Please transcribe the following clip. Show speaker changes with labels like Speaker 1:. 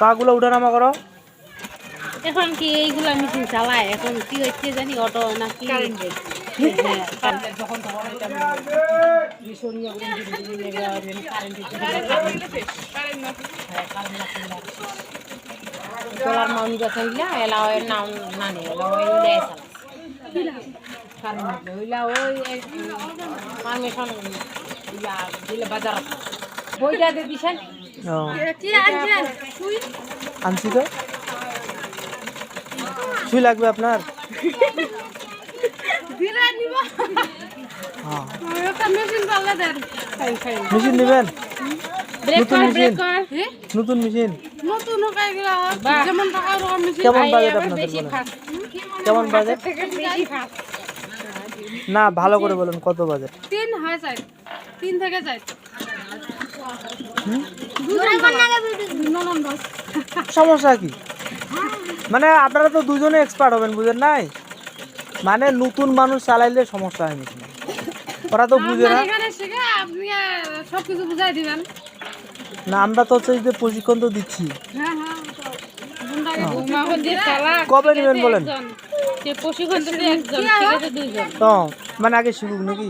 Speaker 1: পাগুলো উঠানামা করো।
Speaker 2: এখন কি এইগুলা মেশিন চালায়? এখন কি হচ্ছে জানি? অটো নাকি? কারেন্ট।
Speaker 3: যখন তখন এটা মিশনীয় তোলার মাউনি কথা হইলা এলা ওই নাম নানি এলা ওই উড়ে চালা হইলা ওই পারমিশন দিলে বাজার বইটা দিয়ে দিছেন
Speaker 2: কি?
Speaker 1: আনছি তো সুই লাগবে আপনার। হ্যাঁ
Speaker 2: মেশিন পাল্লা দেন।
Speaker 1: মেশিন নেবেন নতুন মেশিন। নতুন মেশিন। কেমন বাজেট আপনাদের। কেমন বাজেট। না ভালো করে বলুন কত বাজেট
Speaker 2: তিন হয় চাই তিন থেকে চাই
Speaker 1: সমস্যা কি? মানে আপনারা তো দুজনে এক্সপার্ট হবেন বুঝেন নাই? মানে নতুন মানুষ চালাইলে সমস্যা হয় মেশিন ওরা তো বুঝে না। না আমরা তো হচ্ছে যে প্রশিক্ষণ তো দিচ্ছি।
Speaker 2: হ্যাঁ।
Speaker 1: কবে নেবেন বলেন? মানে আগে শিখুক নাকি?